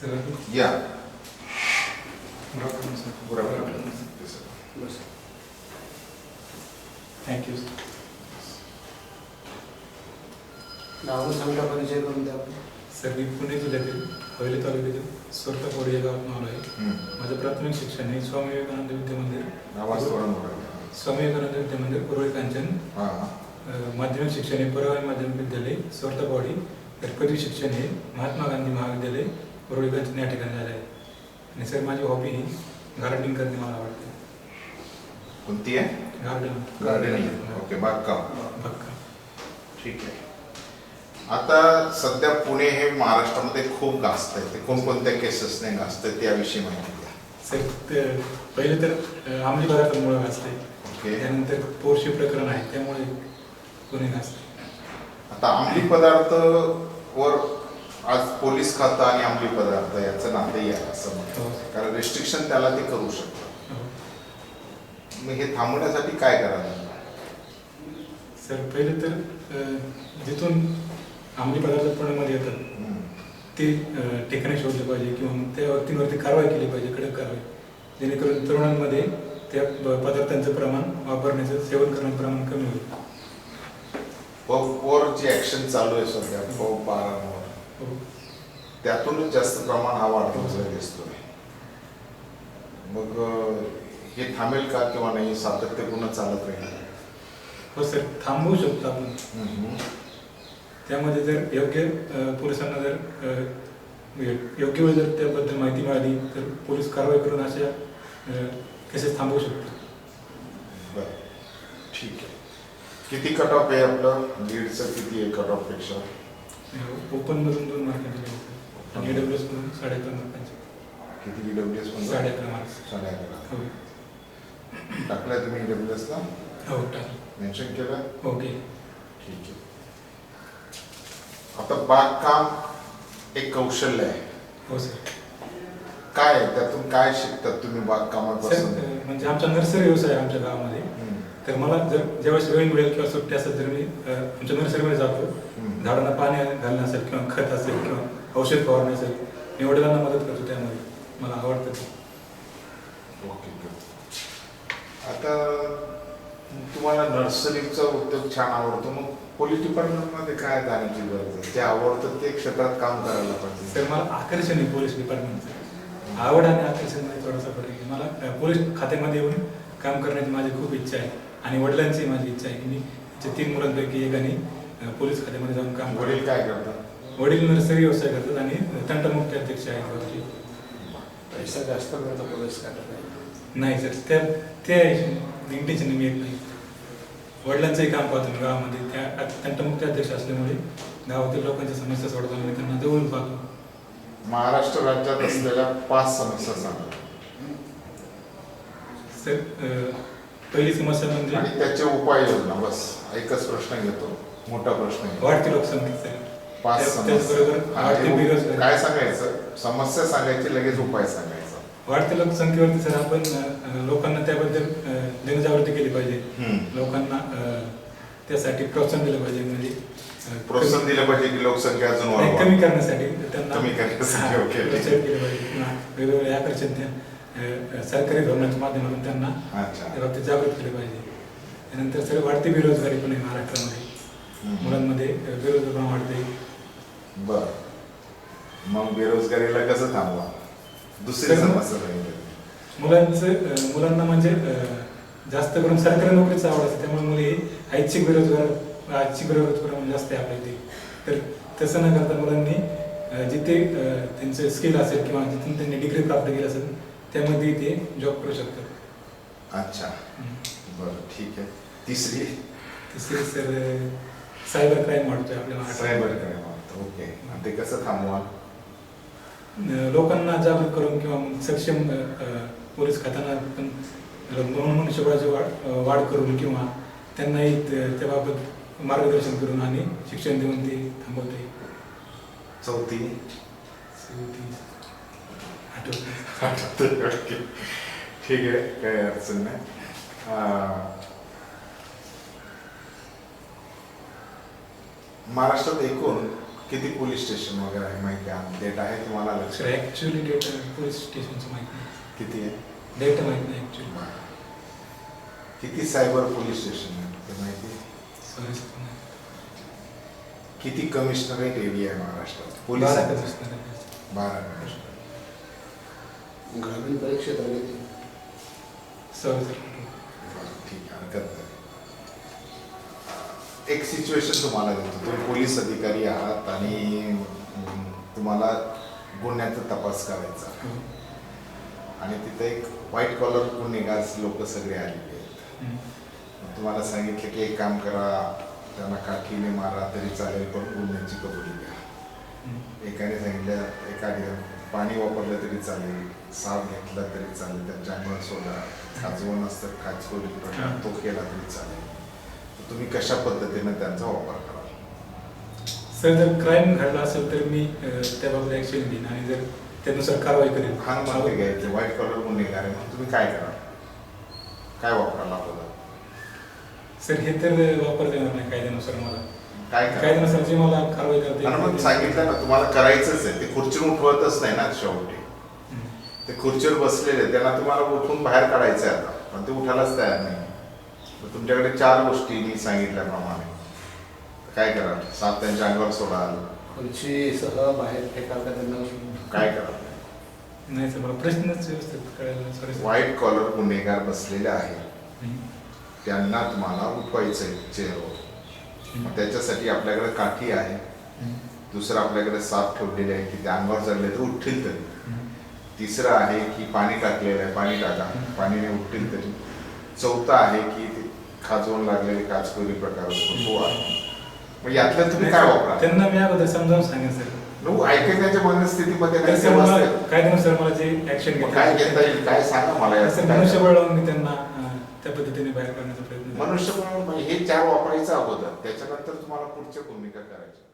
Sir या thank you नाव सांगा परिचय करून द्या सर मी पुणे जिल्ह्यातील हवेली तालुक्यातील स्वतःपोडी या गावात नाव आहे. माझं प्राथमिक शिक्षण हे स्वामी विवेकानंद विद्या मंदिर आवाज थोडा मोठा स्वामी विवेकानंद विद्या मंदिर उर्वळी कांचन. हा. अ, माध्यमिक शिक्षण हे परवाई माध्यमिक विद्यालय स्वतःपोडी तर पदवी शिक्षण हे महात्मा गांधी महाविद्यालय कांचन या ठिकाणी झालं. आहे आणि सर माझी हॉबी ही गार्डनिंग करणे मला आवडते. कोणती आहे? गार्डन गार्डनिंग ओके बागकाम. बागकाम. ठीक आहे. आता सध्या पुणे हे महाराष्ट्रामध्ये खूप गाजत आहे. ते कोणकोणत्या केसेसने गाजत आहे त्याविषयी माहिती द्या. सर ते- पहिले तर अ, अंमली पदार्थांमुळे असते ओके त्यानंतर पोरशी प्रकरण आहे त्यामुळे गुन्हे असते आता अंमली पदार्थ वर आज पोलीस खातं आणि अंमली पदार्थ याचं नातेही आहे असं म्हणतो हो. कारण रिस्ट्रिक्शन त्याला ते करू शकतं हो. मग हे थांबवण्यासाठी काय करायला सर पहिले तर जिथून अंमली पदार्थ पुण्यामध्ये येतात. ते ठिकाणे शोधले पाहिजे किंवा त्या व्यक्तींवरती कारवाई केली पाहिजे कडक कारवाई जेणेकरून तरुणांमध्ये त्या पदार्थांचं प्रमाण वापरण्याचं सेवन करण्याचं प्रमाण कमी होईल पबवर जी ऍक्शन चालू आहे सध्या हो. त्यातूनच जास्त प्रमाण हा वाढतो दिसतोय मग हे थांबेल का किंवा नाही सातत्यपूर्ण चालत राहील? हो सर थांबवू शकतो आपण. त्यामध्ये जर योग्य पोलिसांना जर अ, योग्य वेळ जर त्याबद्दल माहिती मिळाली तर पोलीस कारवाई करून अशा केसेस थांबवू शकतो. बरं. ठीक आहे. किती कट ऑफ आहे आपलं? लीडचं किती आहे कट ऑफपेक्षा? ओपन मधून दोन मार्क दिले आणि डब्ल्यू एस मधून साडे अकरा मार्कांचे किती डब्ल्यू एस साडे अकरा मार्क्स साडे अकरा हो. टाकलाय तुम्ही डब्ल्यू एसला हो टाक मेन्शन केलं? ओके ठीक आहे. आता बागकाम एक कौशल्य आहे. हो सर. काय आहे? त्यातून काय शिकतात तुम्ही सर बागकामापासून अ, म्हणजे आमचा नर्सरी व्यवसाय आहे आमच्या गावामध्ये. हम्म. तर मला जर ज्यावेळेस वेळ मिळेल किंवा सुट्टी असेल तर मी अ, आमच्या नर्सरीमध्ये जातो. झाडांना पाणी घालणं असेल किंवा खत असेल किंवा औषध फवारणी असेल मी वडिलांना मदत करतो त्यामध्ये मला आवडतं ते. ओके. आता तुम्हाला नर्सरीचा उद्योग छान आवडतो मग पोलीस डिपार्टमेंटमध्ये काय जाण्याची गरज आहे जे आवडतं ते क्षेत्रात काम करायला पाहिजे तर मला आकर्षण आहे पोलीस डिपार्टमेंटचं आवड आणि आकर्षणमध्ये थोडासा फरक आहे मला पोलीस खात्यामध्ये येऊन काम करण्याची माझी खूप इच्छा आहे आणि वडिलांची माझी इच्छा आहे की मी तीन मुलांपैकी एकाने पोलीस खात्यामध्ये जाऊन काम वडील काय करतात? वडील नर्सरी व्यवसाय करतात आणि तंटमुक्ती अध्यक्ष आहेत गावचे. पैसा जास्त मिळतो पोलीस नाही सर त्या त्या इंटेन्शन मी येत नाही वडिलांचंही काम पाहतो मी गावामध्ये. त्या तंटमुक्ती अध्यक्ष असल्यामुळे गावातील लोकांच्या समस्या सोडवताना मी त्यांना जवळून पाहतो. महाराष्ट्र राज्यात असलेल्या पाच समस्या सांगा. सर पहिली समस्या म्हणजे? आणि त्याचे उपाययोजना बस. एकच प्रश्न घेतो. मोठा प्रश्न वाढती लोकसंख्या. पाच त्या- समस्या. त्याचबरोबर वाढती बेरोजगारी. काय सांगायचं? समस्या सांगायची लगेच उपाय सांगायचा. वाढत्या लोकसंख्येवरती सर आपण अ, लोकांना त्याबद्दल अ, जनजागृती केली पाहिजे. लोकांना अ, त्यासाठी प्रोत्साहन दिलं पाहिजे. म्हणजे अ, प्रोत्साहन दिलं पाहिजे की लोकसंख्या अजून नाही, वाढवा. कमी करण्यासाठी त्यांना कमी करण्यासाठी, हा, ओके, ठीक. प्रोत्साहित केलं पाहिजे. किंवा वेगवेगळे आकर्षण त्या सरकारी धोरणाच्या माध्यमातून त्यांना त्या बाबतीत जागृत केले पाहिजे. त्यानंतर सर वाढती बेरोजगारी पण आहे महाराष्ट्रामध्ये. मुलांमध्ये बेरोजगारी पण वाढते. बर. मग बेरोजगारीला कसं थांबवा? दुसरी समस्या. मुलांचं मुलांना म्हणजे जास्त करून सरकारी नोकरीचा आवड असते. त्यामुळे मुले हे ऐच्छिक बेरोजगार ऐच्छिक बेरोजगार प्रमाण जास्त आहे आपल्या इथे. तर तसं न करता मुलांनी जिथे त्यांचं स्किल असेल किंवा जिथून त्यांनी डिग्री प्राप्त केली असेल त्यामध्ये ते जॉब करू शकतात. अच्छा. बर ठीक आहे. तिसरी? तिसरी सर सायबर क्राईम वाढतोय आपल्या सायबर क्राईम ओके. आणि ते कसं थांबवा? लोकांना जागृत करून किंवा सक्षम पोलीस खात्याला पण मनुष्यबळाची वाढ वाढ करून किंवा त्यांनाही त्या- त्याबाबत मार्गदर्शन करून आणि शिक्षण देऊन ते थांबवता चौथी? चौथी, आठवते. ओके ठीक आहे काही अडचण नाही महाराष्ट्रात एकूण किती पोलीस स्टेशन वगैरे आहे माहिती आहे डेट आहे तुम्हाला लक्ष सर ॲक्च्युली डेट पोलीस स्टेशनचं माहीत नाही किती आहे डेट माहीत नाही ॲक्च्युली किती सायबर पोलीस स्टेशन आहे ते माहिती आहे? सॉरी. किती कमिशनरेट एरिया आहे महाराष्ट्रात बारा पोलीस कमिशनर. बारा commissioner. ग्रामीण परीक्षेत आले ते. ठीक आहे हरकत नाही. एक सिच्युएशन तुम्हाला देतो. तुम्ही पोलीस अधिकारी आहात आणि तुम्हाला गुन्ह्याचा तपास करायचा. आणि तिथे एक व्हाईट कॉलर गुन्हेगार लोक सगळे आलेले आहेत. तुम्हाला सांगितलं की एक काम करा त्यांना काठीने मारा तरी चालेल पण गुन्ह्याची कबुली द्या हम्म. एकाने सांगितलं एकाने पाणी वापरलं तरी चालेल साप घेतला तरी चालेल त्यांच्या अंगावर सोडा खाजवण असतं खाजकोरी प्रकार तो केला तरी चालेल. तर तुम्ही कशा पद्धतीने त्यांचा वापर करा सर जर क्राईम घडला असेल तर मी त्याबाबत ॲक्शन घेईन आणि जर त्यानुसार कारवाई करेन. हा मागे घ्यायचे व्हाईट कलर आहे मग तुम्ही काय करा काय वापरायला अगोदर? सर हे तर वापरता येणार नाही कायद्यानुसार मला. काय करा कायद्यानुसार जे मला कारवाई करता आणि मग सांगितलं ना तुम्हाला करायचंच आहे. ते खुर्चीवर उठवतच नाही ना शेवटी. ते खुर्चीवर बसलेले आहेत, त्यांना तुम्हाला उठून बाहेर काढायचं आहे आता. पण ते उठायलाच तयार नाही. तुमच्याकडे चार गोष्टी मी सांगितल्याप्रमाणे. काय करा? साप त्यांच्या अंगावर सोडाल खुर्चीसह बाहेर फेकाल का त्यांना काय करा? नाही सर मला प्रश्नच व्यवस्थित कळायला सॉरी व्हाईट कॉलर गुन्हेगार बसलेले आहेत. हम्म. त्यांना तुम्हाला उठवायचं आहे मग त्याच्यासाठी आपल्याकडे काठी आहे. दुसरं आपल्याकडे साप ठेवलेले आहे की ते अंगावर चढले तर उठतील तरी. तिसरं आहे की पाणी टाकलेलं आहे पाणी टाका. पाणीने उठतील तरी. चौथं आहे की ते खाजवून लागलेले काचकोरी प्रकार असतो. तो आहे. मग यातलं तुम्ही काय वापरा? त्यांना मी अगोदर समजावून सांगेन सर. नो ऐकण्याच्या मनस्थितीमध्ये तसं ते मला जे ऍक्शन काय घेता येईल? काय सांगा मला काय मनुष्यबळ लावून मी त्यांना बाहेर म्हणजे हे चार वापरायचं अगोदर त्याच्यानंतर तुम्हाला पुढच्या भूमिका करायच्या.